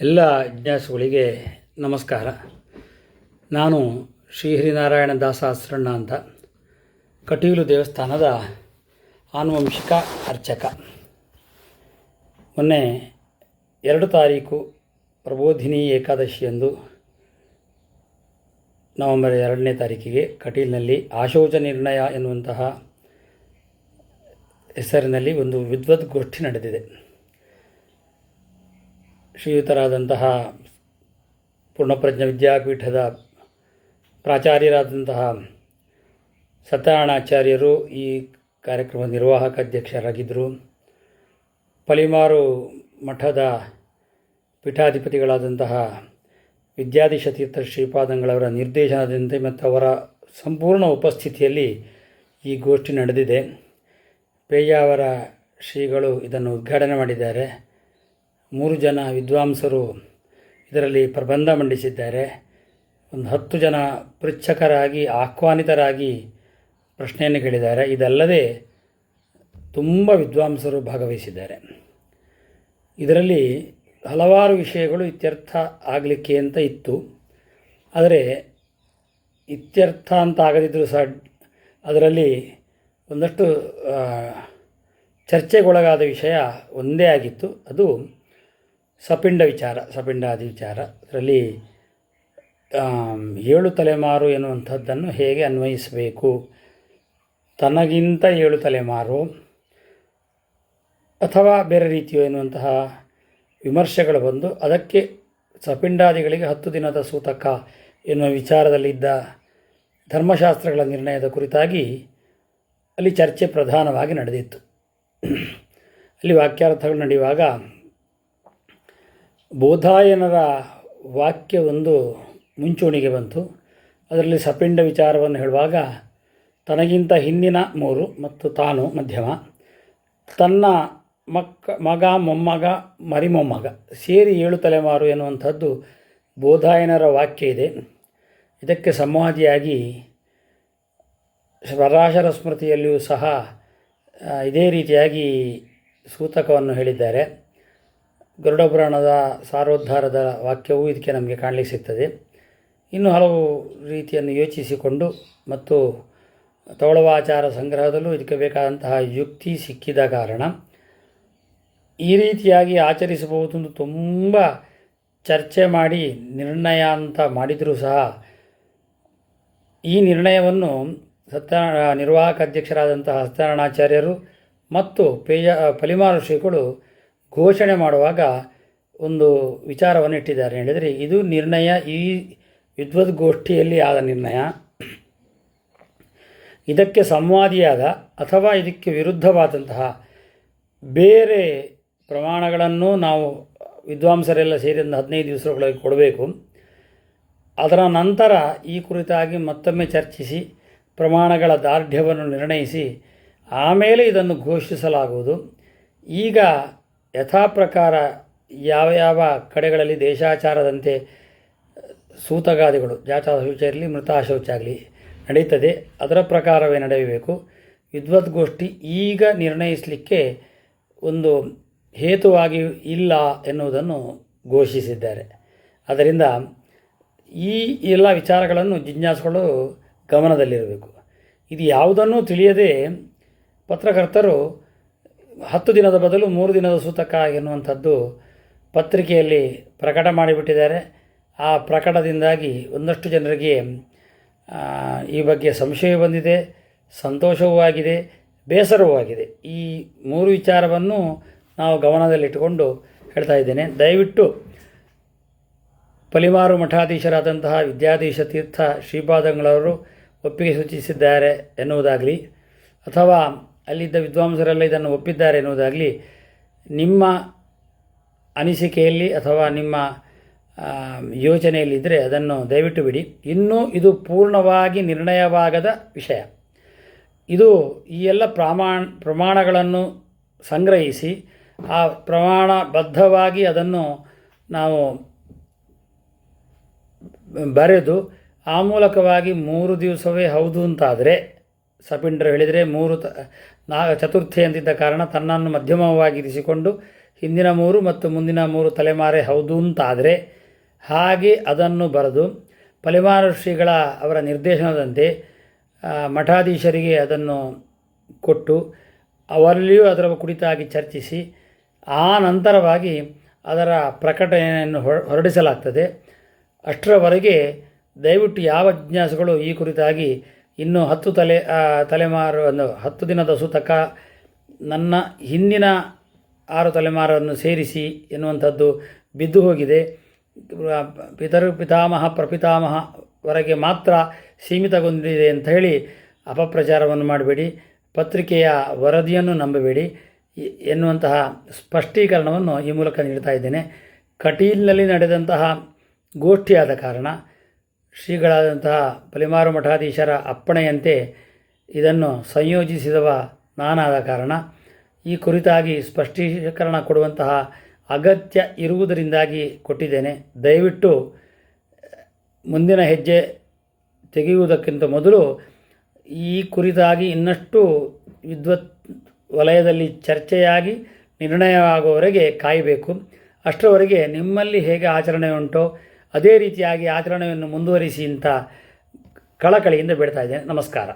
ಎಲ್ಲ ಜಿಜ್ಞಾಸುಗಳಿಗೆ ನಮಸ್ಕಾರ. ನಾನು ಶ್ರೀ ಹರಿನಾರಾಯಣ ದಾಸ ಅಸ್ರಣ್ಣ ಅಂತ. ಕಟೀಲು ದೇವಸ್ಥಾನದ ಆನುವಂಶಿಕ ಅರ್ಚಕ. ಮೊನ್ನೆ ಎರಡು ತಾರೀಕು ಪ್ರಬೋಧಿನಿ ಏಕಾದಶಿಯಂದು ನವೆಂಬರ್ ಎರಡನೇ ತಾರೀಕಿಗೆ ಕಟೀಲಿನಲ್ಲಿ ಆಶೋಚ ನಿರ್ಣಯ ಎನ್ನುವಂತಹ ಹೆಸರಿನಲ್ಲಿ ಒಂದು ವಿದ್ವದ್ಗೋಷ್ಠಿ ನಡೆದಿದೆ. ಶ್ರೀಯುತರಾದಂತಹ ಪೂರ್ಣಪ್ರಜ್ಞ ವಿದ್ಯಾಪೀಠದ ಪ್ರಾಚಾರ್ಯರಾದಂತಹ ಸತ್ಯನಾರಾಯಣಾಚಾರ್ಯರು ಈ ಕಾರ್ಯಕ್ರಮ ನಿರ್ವಾಹಕ ಅಧ್ಯಕ್ಷರಾಗಿದ್ದರು ಪಲಿಮಾರು ಮಠದ ಪೀಠಾಧಿಪತಿಗಳಾದಂತಹ ವಿದ್ಯಾಧೀಶ ತೀರ್ಥ ಶ್ರೀಪಾದಂಗಳವರ ನಿರ್ದೇಶನದಂತೆ ಮತ್ತು ಅವರ ಸಂಪೂರ್ಣ ಉಪಸ್ಥಿತಿಯಲ್ಲಿ ಈ ಗೋಷ್ಠಿ ನಡೆದಿದೆ. ಪೇಜಾವರ ಶ್ರೀಗಳು ಇದನ್ನು ಉದ್ಘಾಟನೆ ಮಾಡಿದ್ದಾರೆ. ಮೂರು ಜನ ವಿದ್ವಾಂಸರು ಇದರಲ್ಲಿ ಪ್ರಬಂಧ ಮಂಡಿಸಿದ್ದಾರೆ. ಒಂದು ಹತ್ತು ಜನ ಪೃಚ್ಛಕರಾಗಿ, ಆಹ್ವಾನಿತರಾಗಿ ಪ್ರಶ್ನೆಯನ್ನು ಕೇಳಿದ್ದಾರೆ. ಇದಲ್ಲದೆ ತುಂಬ ವಿದ್ವಾಂಸರು ಭಾಗವಹಿಸಿದ್ದಾರೆ. ಇದರಲ್ಲಿ ಹಲವಾರು ವಿಷಯಗಳು ಇತ್ಯರ್ಥ ಆಗಲಿಕ್ಕೆ ಅಂತ ಇತ್ತು. ಆದರೆ ಇತ್ಯರ್ಥ ಅಂತ ಆಗದಿದ್ದರೂ ಸಹ ಅದರಲ್ಲಿ ಒಂದಷ್ಟು ಚರ್ಚೆಗೊಳಗಾದ ವಿಷಯ ಒಂದೇ ಆಗಿತ್ತು. ಅದು ಸಪಿಂಡ ವಿಚಾರ, ಸಪಿಂಡಾದಿ ವಿಚಾರ. ಅದರಲ್ಲಿ ಏಳು ತಲೆಮಾರು ಎನ್ನುವಂಥದ್ದನ್ನು ಹೇಗೆ ಅನ್ವಯಿಸಬೇಕು? ತನಗಿಂತ ಏಳು ತಲೆಮಾರು ಅಥವಾ ಬೇರೆ ರೀತಿಯ ಎನ್ನುವಂತಹ ವಿಮರ್ಶೆಗಳು ಬಂದು ಅದಕ್ಕೆ ಸಪಿಂಡಾದಿಗಳಿಗೆ ಹತ್ತು ದಿನದ ಸೂತಕ ಎನ್ನುವ ವಿಚಾರದಲ್ಲಿದ್ದ ಧರ್ಮಶಾಸ್ತ್ರಗಳ ನಿರ್ಣಯದ ಕುರಿತಾಗಿ ಅಲ್ಲಿ ಚರ್ಚೆ ಪ್ರಧಾನವಾಗಿ ನಡೆದಿತ್ತು. ಅಲ್ಲಿ ವಾಕ್ಯಾರ್ಥಗಳು ನಡೆಯುವಾಗ ಬೋಧಾಯನರ ವಾಕ್ಯ ಒಂದು ಮುಂಚೂಣಿಗೆ ಬಂತು. ಅದರಲ್ಲಿ ಸಪಿಂಡ ವಿಚಾರವನ್ನು ಹೇಳುವಾಗ, ತನಗಿಂತ ಹಿಂದಿನ ಮೂರು ಮತ್ತು ತಾನು ಮಧ್ಯಮ, ತನ್ನ ಮಕ್ಕ, ಮಗ, ಮೊಮ್ಮಗ, ಮರಿಮೊಮ್ಮಗ ಸೇರಿ ಏಳು ತಲೆಮಾರು ಎನ್ನುವಂಥದ್ದು ಬೋಧಾಯನರ ವಾಕ್ಯ ಇದೆ. ಇದಕ್ಕೆ ಸಂವಾದಿಯಾಗಿ ಸ್ವರಾಶರ ಸ್ಮೃತಿಯಲ್ಲಿಯೂ ಸಹ ಇದೇ ರೀತಿಯಾಗಿ ಸೂತಕವನ್ನು ಹೇಳಿದ್ದಾರೆ. ಗರುಡ ಪುರಾಣದ ಸಾರೋದ್ಧಾರದ ವಾಕ್ಯವೂ ಇದಕ್ಕೆ ನಮಗೆ ಕಾಣಲಿಕ್ಕೆ ಸಿಗ್ತದೆ. ಇನ್ನು ಹಲವು ರೀತಿಯನ್ನು ಯೋಚಿಸಿಕೊಂಡು ಮತ್ತು ತೌಳವಾಚಾರ ಸಂಗ್ರಹದಲ್ಲೂ ಇದಕ್ಕೆ ಬೇಕಾದಂತಹ ಯುಕ್ತಿ ಸಿಕ್ಕಿದ ಕಾರಣ ಈ ರೀತಿಯಾಗಿ ಆಚರಿಸಬಹುದು ಎಂದು ತುಂಬ ಚರ್ಚೆ ಮಾಡಿ ನಿರ್ಣಯ ಅಂತ ಮಾಡಿದರೂ ಸಹ ಈ ನಿರ್ಣಯವನ್ನು ಸತ್ಯ, ನಿರ್ವಾಹಕ ಅಧ್ಯಕ್ಷರಾದಂತಹ ಸತ್ಯನಾರಾಯಣಾಚಾರ್ಯರು ಮತ್ತು ಪೇಯ ಪಲಿಮಾರು ಶ್ರೀಗಳು ಘೋಷಣೆ ಮಾಡುವಾಗ ಒಂದು ವಿಚಾರವನ್ನು ಇಟ್ಟಿದ್ದಾರೆ. ಹೇಳಿದರೆ, ಇದು ನಿರ್ಣಯ, ಈ ವಿದ್ವದ್ಗೋಷ್ಠಿಯಲ್ಲಿ ಆದ ನಿರ್ಣಯ. ಇದಕ್ಕೆ ಸಂವಾದಿಯಾದ ಅಥವಾ ಇದಕ್ಕೆ ವಿರುದ್ಧವಾದಂತಹ ಬೇರೆ ಪ್ರಮಾಣಗಳನ್ನು ನಾವು ವಿದ್ವಾಂಸರೆಲ್ಲ ಸೇರಿದ ಹದಿನೈದು ದಿವಸಗಳಿಗೆ ಕೊಡಬೇಕು. ಅದರ ನಂತರ ಈ ಕುರಿತಾಗಿ ಮತ್ತೊಮ್ಮೆ ಚರ್ಚಿಸಿ, ಪ್ರಮಾಣಗಳ ದಾರ್ಢ್ಯವನ್ನು ನಿರ್ಣಯಿಸಿ, ಆಮೇಲೆ ಇದನ್ನು ಘೋಷಿಸಲಾಗುವುದು. ಈಗ ಯಥಾಪ್ರಕಾರ ಯಾವ ಯಾವ ಕಡೆಗಳಲ್ಲಿ ದೇಶಾಚಾರದಂತೆ ಸೂತಗಾದಿಗಳು ಜಾತ ಶೌಚ ಇರಲಿ, ಮೃತ ಶೌಚ ನಡೀತದೆ, ಅದರ ಪ್ರಕಾರವೇ ನಡೆಯಬೇಕು. ವಿದ್ವದ್ಗೋಷ್ಠಿ ಈಗ ನಿರ್ಣಯಿಸಲಿಕ್ಕೆ ಒಂದು ಹೇತುವಾಗಿ ಇಲ್ಲ ಎನ್ನುವುದನ್ನು ಘೋಷಿಸಿದ್ದಾರೆ. ಅದರಿಂದ ಈ ಎಲ್ಲ ವಿಚಾರಗಳನ್ನು ಜಿಜ್ಞಾಸುಗಳು ಗಮನದಲ್ಲಿರಬೇಕು. ಇದು ಯಾವುದನ್ನೂ ತಿಳಿಯದೆ ಪತ್ರಕರ್ತರು ಹತ್ತು ದಿನದ ಬದಲು ಮೂರು ದಿನದ ಸೂತಕ ಎನ್ನುವಂಥದ್ದು ಪತ್ರಿಕೆಯಲ್ಲಿ ಪ್ರಕಟ ಮಾಡಿಬಿಟ್ಟಿದ್ದಾರೆ. ಆ ಪ್ರಕಟದಿಂದಾಗಿ ಒಂದಷ್ಟು ಜನರಿಗೆ ಈ ಬಗ್ಗೆ ಸಂಶಯ ಬಂದಿದೆ, ಸಂತೋಷವೂ ಆಗಿದೆ, ಬೇಸರವೂ ಆಗಿದೆ. ಈ ಮೂರು ವಿಚಾರವನ್ನು ನಾವು ಗಮನದಲ್ಲಿಟ್ಟುಕೊಂಡು ಹೇಳ್ತಾ ಇದ್ದೇನೆ. ದಯವಿಟ್ಟು ಪಲಿಮಾರು ಮಠಾಧೀಶರಾದಂತಹ ವಿದ್ಯಾಧೀಶ ತೀರ್ಥ ಶ್ರೀಪಾದಂಗಳವರು ಒಪ್ಪಿಗೆ ಸೂಚಿಸಿದ್ದಾರೆ ಎನ್ನುವುದಾಗಲಿ, ಅಥವಾ ಅಲ್ಲಿದ್ದ ವಿದ್ವಾಂಸರೆಲ್ಲ ಇದನ್ನು ಒಪ್ಪಿದ್ದಾರೆ ಎನ್ನುವುದಾಗಲಿ, ನಿಮ್ಮ ಅನಿಸಿಕೆಯಲ್ಲಿ ಅಥವಾ ನಿಮ್ಮ ಯೋಚನೆಯಲ್ಲಿದ್ದರೆ ಅದನ್ನು ದಯವಿಟ್ಟು ಬಿಡಿ. ಇನ್ನೂ ಇದು ಪೂರ್ಣವಾಗಿ ನಿರ್ಣಯವಾಗದ ವಿಷಯ. ಇದು ಈ ಎಲ್ಲ ಪ್ರಮಾಣ, ಪ್ರಮಾಣಗಳನ್ನು ಸಂಗ್ರಹಿಸಿ, ಆ ಪ್ರಮಾಣಬದ್ಧವಾಗಿ ಅದನ್ನು ನಾವು ಬರೆದು, ಆ ಮೂಲಕವಾಗಿ ಮೂರು ದಿವಸವೇ ಹೌದು ಅಂತಾದರೆ ಸಪಿಂಡ್ರು ಹೇಳಿದರೆ ಮೂರು ತ ನಾ ಚತುರ್ಥಿ ಅಂತಿದ್ದ ಕಾರಣ ತನ್ನನ್ನು ಮಧ್ಯಮವಾಗಿರಿಸಿಕೊಂಡು ಹಿಂದಿನ ಮೂರು ಮತ್ತು ಮುಂದಿನ ಮೂರು ತಲೆಮಾರೆ ಹೌದು ಅಂತಾದರೆ ಹಾಗೆ ಅದನ್ನು ಬರೆದು ಪಲಿಮಾರ ಶ್ರೀಗಳ ಅವರ ನಿರ್ದೇಶನದಂತೆ ಮಠಾಧೀಶರಿಗೆ ಅದನ್ನು ಕೊಟ್ಟು ಅವರಲ್ಲಿಯೂ ಅದರ ಕುರಿತಾಗಿ ಚರ್ಚಿಸಿ, ಆ ನಂತರವಾಗಿ ಅದರ ಪ್ರಕಟಣೆಯನ್ನು ಹೊರ- ಹೊರಡಿಸಲಾಗ್ತದೆ. ಅಷ್ಟರವರೆಗೆ ದಯವಿಟ್ಟು ಯಾವ ಜಿಜ್ಞಾಸುಗಳು ಈ ಕುರಿತಾಗಿ ಇನ್ನೂ ಹತ್ತು ತಲೆ ತಲೆಮಾರು, ಒಂದು ಹತ್ತು ದಿನದ ಸೂತಕ ನನ್ನ ಹಿಂದಿನ ಆರು ತಲೆಮಾರನ್ನು ಸೇರಿಸಿ ಎನ್ನುವಂಥದ್ದು ಬಿದ್ದು ಹೋಗಿದೆ. ಪಿತರು ಪಿತಾಮಹ ಪ್ರಪಿತಾಮಹ ವರೆಗೆ ಮಾತ್ರ ಸೀಮಿತಗೊಂಡಿದೆ ಅಂತ ಹೇಳಿ ಅಪಪ್ರಚಾರವನ್ನು ಮಾಡಬೇಡಿ. ಪತ್ರಿಕೆಯ ವರದಿಯನ್ನು ನಂಬಬೇಡಿ. ಎನ್ನುವಂತಹ ಸ್ಪಷ್ಟೀಕರಣವನ್ನು ಈ ಮೂಲಕ ನೀಡ್ತಾ ಇದ್ದೇನೆ. ಕಟೀಲ್ನಲ್ಲಿ ನಡೆದಂತಹ ಗೋಷ್ಠಿಯಾದ ಕಾರಣ ಶ್ರೀಗಳಾದಂತಹ ಪಲಿಮಾರು ಮಠಾಧೀಶರ ಅಪ್ಪಣೆಯಂತೆ ಇದನ್ನು ಸಂಯೋಜಿಸಿದವ ನಾನಾದ ಕಾರಣ. ಈ ಕುರಿತಾಗಿ ಸ್ಪಷ್ಟೀಕರಣ ಕೊಡುವಂತಹ ಅಗತ್ಯ ಇರುವುದರಿಂದಾಗಿ ಕೊಟ್ಟಿದ್ದೇನೆ. ದಯವಿಟ್ಟು ಮುಂದಿನ ಹೆಜ್ಜೆ ತೆಗೆಯುವುದಕ್ಕಿಂತ ಮೊದಲು ಈ ಕುರಿತಾಗಿ ಇನ್ನಷ್ಟು ವಿದ್ವತ್ ವಲಯದಲ್ಲಿ ಚರ್ಚೆಯಾಗಿ ನಿರ್ಣಯವಾಗುವವರೆಗೆ ಕಾಯಬೇಕು. ಅಷ್ಟರವರೆಗೆ ನಿಮ್ಮಲ್ಲಿ ಹೇಗೆ ಆಚರಣೆ ಉಂಟೋ ಅದೇ ರೀತಿಯಾಗಿ ಆಚರಣೆಯನ್ನು ಮುಂದುವರಿಸಿ ಅಂತ ಕಳಕಳಿಯಿಂದ ಬಿಡ್ತಾ ಇದ್ದೇನೆ. ನಮಸ್ಕಾರ.